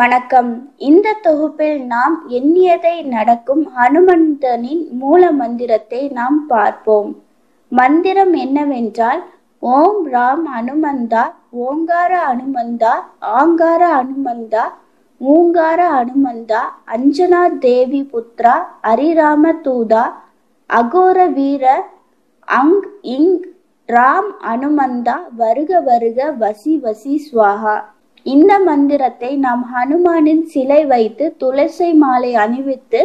வணக்கம். இந்த தொகுப்பில் நாம் எண்ணியதை நடக்கும் ஹனுமந்தனின் மூல மந்திரத்தை நாம் பார்ப்போம். மந்திரம் என்னவென்றால் ஓம் ராம் அனுமந்தா ஓங்கார அனுமந்தா ஆங்கார அனுமந்தா ஊங்கார அனுமந்தா அஞ்சனா தேவி புத்ரா அரிராம தூதா அகோர வீர அங் இங் ராம் அனுமந்தா வருக வருக வசி வசி ஸ்வாகா இந்த மந்திரத்தை நாம் ஹனுமானின் சிலை வைத்து துளசி மாலை அணிவித்து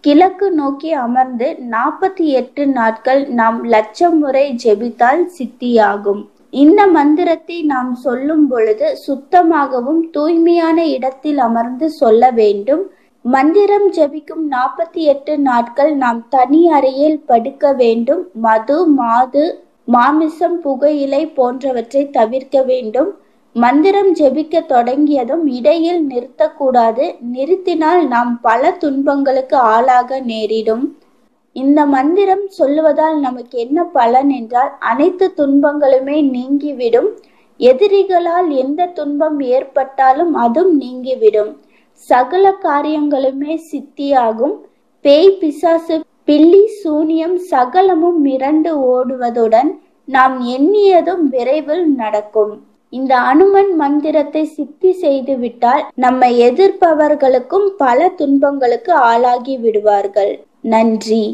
கிழக்கு நோக்கி அமர்ந்து நாற்பத்தி எட்டு நாட்கள் நாம் லட்சம் முறை ஜெபித்தால் சித்தியாகும். இந்த மந்திரத்தை நாம் சொல்லும் பொழுது சுத்தமாகவும் தூய்மையான இடத்தில் அமர்ந்து சொல்ல வேண்டும். மந்திரம் ஜபிக்கும் நாற்பத்தி எட்டு நாட்கள் நாம் தனி அறையில் படுக்க வேண்டும். மது மாது மாமிசம் புகையிலை போன்றவற்றை தவிர்க்க வேண்டும். மந்திரம் ஜெபிக்க தொடங்கியதும் இடையில் நிறுத்தக்கூடாது. நிறுத்தினால் நாம் பல துன்பங்களுக்கு ஆளாக நேரிடும். இந்த மந்திரம் சொல்லுவதால் நமக்கு என்ன பலன் என்றால் அனைத்து துன்பங்களுமே நீங்கிவிடும். எதிரிகளால் எந்த துன்பம் ஏற்பட்டாலும் அதுவும் நீங்கிவிடும். சகல காரியங்களுமே சித்தியாகும். பேய் பிசாசு பில்லி சூனியம் சகலமும் மிரண்டு ஓடுவதுடன் நாம் எண்ணியதும் விரைவில் நடக்கும். இந்த அனுமன் மந்திரத்தை சித்தி செய்து விட்டால் நம்மை எதிர்ப்பவர்களுக்கும் பல துன்பங்களுக்கு ஆளாகி விடுவார்கள். நன்றி.